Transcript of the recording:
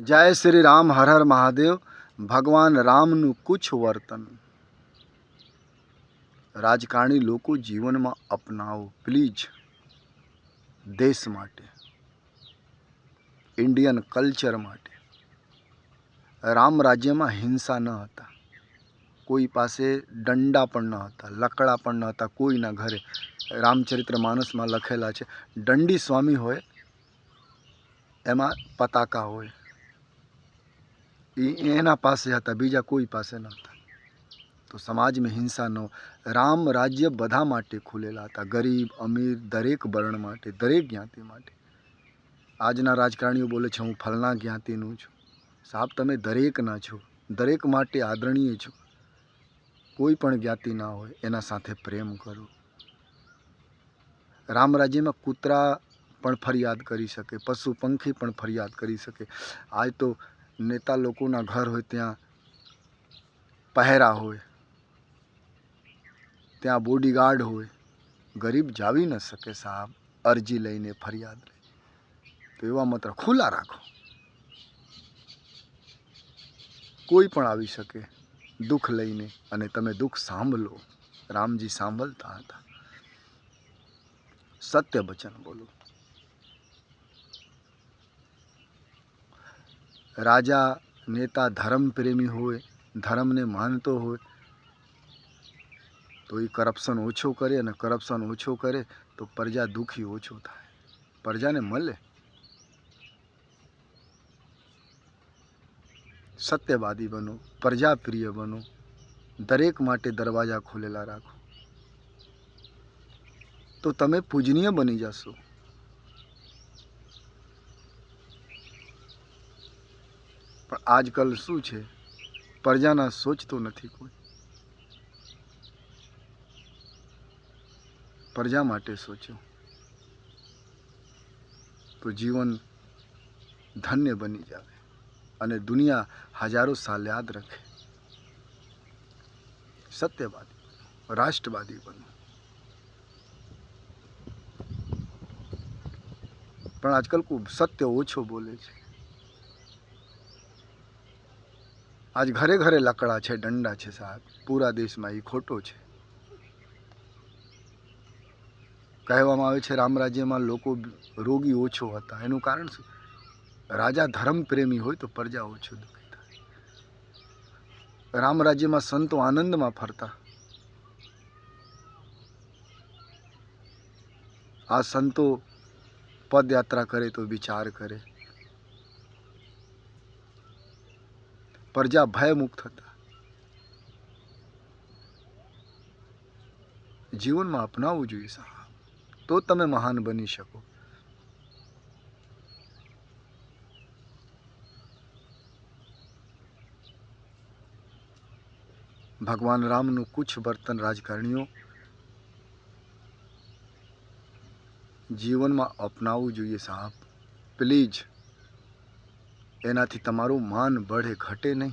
જય શ્રી રામ, હર હર મહાદેવ. ભગવાન રામનું કુછ વર્તન. રાજકારણી લોકો જીવનમાં અપનાવો પ્લીઝ દેશ માટે. ઇન્ડિયન કલ્ચર માટે. રામ રાજ્યમાં હિંસા ન હતા. કોઈ પાસે દંડા પણ ન હતા, લકડા પણ ન હતા કોઈના ઘરે. રામચરિત્ર માનસમાં લખેલા છે, દંડી સ્વામી હોય, એમાં પતાકા હોય. એ એના પાસે હતા, બીજા કોઈ પાસે ન હતા તો સમાજમાં હિંસા ન રામ રાજ્ય બધા માટે ખુલેલા હતા. ગરીબ, અમીર, દરેક વર્ણ માટે, દરેક જ્ઞાતિ માટે. આજના રાજકારણીઓ બોલે છે, હું ફલના જ્ઞાતિનું છું. સાહેબ, તમે દરેકના છો. દરેક માટે આદરણીય છો. કોઈ પણ જ્ઞાતિ ના હોય, એના સાથે પ્રેમ કરો. રામ રાજ્યમાં કૂતરા પણ ફરિયાદ કરી શકે, પશુ પંખી પણ ફરિયાદ કરી શકે. આજ તો નેતા લોકોના ઘર હોય ત્યાં પહેરા હોય, ત્યાં બોડીગાર્ડ હોય, ગરીબ જાવી ન શકે સાહેબ, અરજી લઈને ફરિયાદ લઈ. તો એવા માત્ર ખુલ્લા રાખો. કોઈ પણ આવી શકે, દુઃખ લઈને અને તમે દુઃખ સાંભળો. રામજી સાંભળતા હતા. સત્ય વચન બોલો. રાજા, નેતા ધર્મ પ્રેમી હોય, ધર્મને માનતો હોય, તો એ કરપ્શન ઓછો કરે અને કરપ્શન ઓછો કરે તો પ્રજા દુઃખી ઓછો થાય. પ્રજાને મળે. સત્યવાદી બનો, પ્રજાપ્રિય બનો, દરેક માટે દરવાજા ખોલેલા રાખો. તો તમે પૂજનીય બની જશો. પણ આજકાલ શું છે? પ્રજાના સોચતો નથી કોઈ. પ્રજા માટે સોચો તો જીવન ધન્ય બની જાવે અને દુનિયા હજારો સાલ યાદ રખે. સત્યવાદી બનો, રાષ્ટ્રવાદી બનો. પણ આજકાલ સત્ય ઓછો બોલે છે. આજ ઘરે ઘરે લકડા છે દંડા છે સાહેબ. પૂરા દેશમાં એ ખોટો છે. કહેવામાં આવે છે, રામ રાજ્યમાં લોકો રોગી ઓછો હતા. એનું કારણ શું? રાજા ધર્મ પ્રેમી હોય તો પ્રજા ઓછો દુઃખી થાય. રામ સંતો આનંદમાં ફરતા. આ સંતો પદયાત્રા કરે તો વિચાર કરે. પ્રજા ભયમુક્ત હતા. જીવનમાં અપનાવવું જોઈએ સાહેબ. તો તમે મહાન બની શકો. ભગવાન રામનું કુછ વર્તન રાજકારણીઓ જીવનમાં અપનાવવું જોઈએ સાહેબ. પ્લીઝ એનાથી તમારું માન બળે ઘટે નહીં.